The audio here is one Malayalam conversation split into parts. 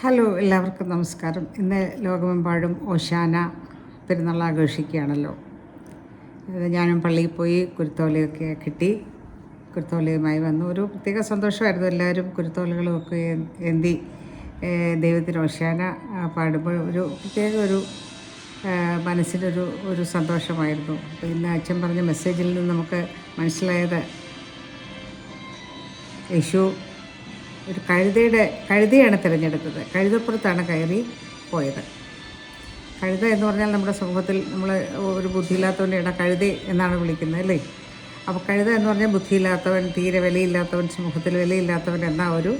ഹലോ എല്ലാവർക്കും നമസ്കാരം. ഇന്ന് ലോകമെമ്പാടും ഓശാന പെരുന്നാൾ ആഘോഷിക്കുകയാണല്ലോ. ഞാനും പള്ളിയിൽ പോയി കുരുത്തോലയൊക്കെ കിട്ടി. കുരുത്തോലയുമായി വന്നു. ഒരു പ്രത്യേക സന്തോഷമായിരുന്നു. എല്ലാവരും കുരുത്തോലകളുമൊക്കെ എന്തി ദൈവത്തിന് ഓശാന പാടുമ്പോൾ ഒരു പ്രത്യേക ഒരു മനസ്സിനൊരു ഒരു സന്തോഷമായിരുന്നു. അപ്പോൾ ഇന്ന് അച്ഛൻ പറഞ്ഞ മെസ്സേജിൽ നിന്ന് നമുക്ക് മനസ്സിലായത് യേശു ഒരു കഴുതയുടെ കഴുതയാണ് തിരഞ്ഞെടുത്തത്. കഴുതപ്പുറത്താണ് കയറി പോയത്. കഴുത എന്ന് പറഞ്ഞാൽ നമ്മുടെ സമൂഹത്തിൽ നമ്മൾ ഒരു ബുദ്ധിയില്ലാത്തവന്റെ ഇട കഴുത എന്നാണ് വിളിക്കുന്നത് അല്ലേ? അപ്പോൾ കഴുത എന്ന് പറഞ്ഞാൽ ബുദ്ധിയില്ലാത്തവൻ തീരെ വിലയില്ലാത്തവൻ സമൂഹത്തിൽ വിലയില്ലാത്തവൻ എന്ന ഒരു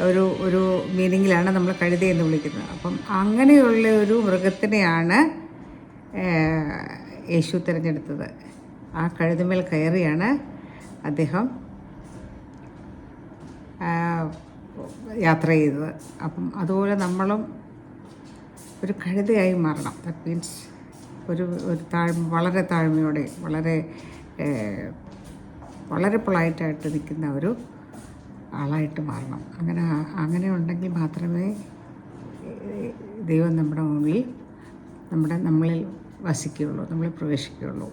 ഒരു ഒരു മീനിങ്ങിലാണ് നമ്മൾ കഴുത എന്ന് വിളിക്കുന്നത്. അപ്പം അങ്ങനെയുള്ള ഒരു മൃഗത്തിനെയാണ് യേശു തിരഞ്ഞെടുത്തത്. ആ കഴുതമേൽ കയറിയാണ് അദ്ദേഹം യാത്ര ചെയ്തത്. അപ്പം അതുപോലെ നമ്മളും ഒരു കഴുതയായി മാറണം. ദറ്റ് മീൻസ് ഒരു ഒരു താഴ്മ വളരെ താഴ്മയോടെ വളരെ വളരെ പൊളൈറ്റായിട്ട് നിൽക്കുന്ന ഒരു ആളായിട്ട് മാറണം. അങ്ങനെ അങ്ങനെ ഉണ്ടെങ്കിൽ മാത്രമേ ദൈവം നമ്മുടെ മുന്നിൽ നമ്മുടെ നമ്മളിൽ വസിക്കുകയുള്ളൂ നമ്മളിൽ പ്രവേശിക്കുകയുള്ളൂ.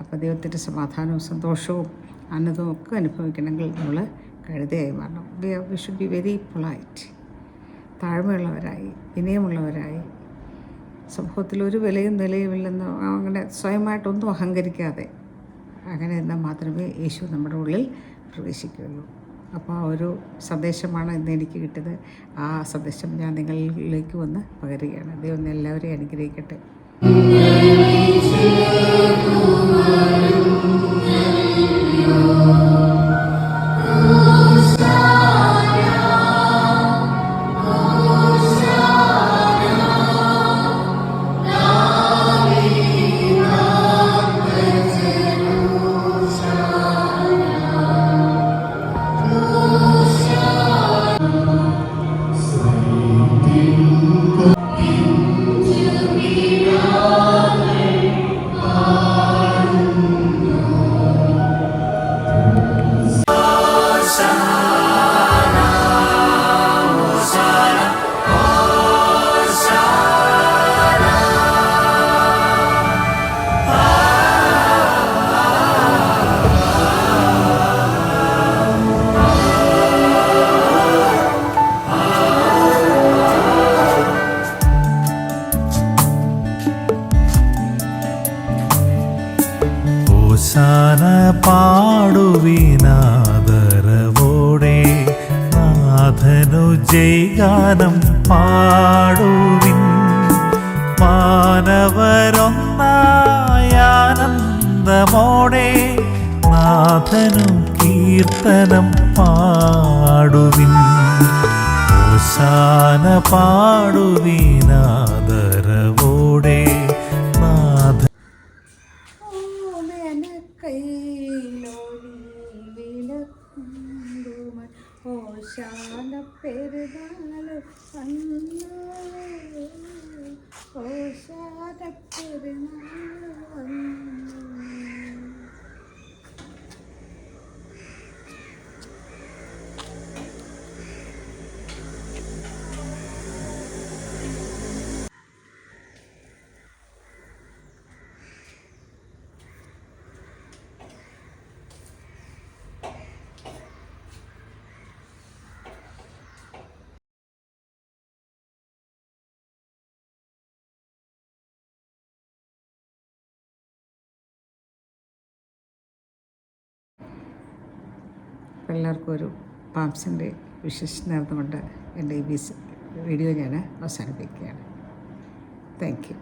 അപ്പോൾ ദൈവത്തിന്റെ സമാധാനവും സന്തോഷവും ആനന്ദവും ഒക്കെ അനുഭവിക്കണമെങ്കിൽ നമ്മൾ കഴുതയായി മാറണം we should be very polite താഴ്മയുള്ളവരായി വിനയമുള്ളവരായി സമൂഹത്തിൽ ഒരു വിലയും നിലയുമില്ലെന്ന് അങ്ങനെ സ്വയമായിട്ടൊന്നും അഹങ്കരിക്കാതെ അങ്ങനെ എന്നാൽ മാത്രമേ യേശു നമ്മുടെ ഉള്ളിൽ പ്രവേശിക്കുകയുള്ളൂ. അപ്പോൾ ആ ഒരു സന്ദേശമാണ് ഇന്ന് എനിക്ക് കിട്ടിയത്. ആ സന്ദേശം ഞാൻ നിങ്ങളിലേക്ക് വന്ന് പകരുകയാണ്. ദൈവം എല്ലാവരെയും അനുഗ്രഹിക്കട്ടെ. ഓശാന പാടുവിനാദരവോടെ നാഥനു ജയഗാനം പാടുവിൻ. മാനവരൊന്നായാനന്ദമോടെ നാഥനു കീർത്തനം പാടുവിൻ. ഹോസാന പാടുവിനാദരവോടെ ഓശാന പെരുന്നാൾ ഓ പെരുന്നാൾ എല്ലാവർക്കും ഒരു പാംസിന്റെ വിശേഷം നേർന്നുകൊണ്ട് എന്റെ ഈ വീഡിയോ ഞാൻ അവസാനിപ്പിക്കുകയാണ്. Thank you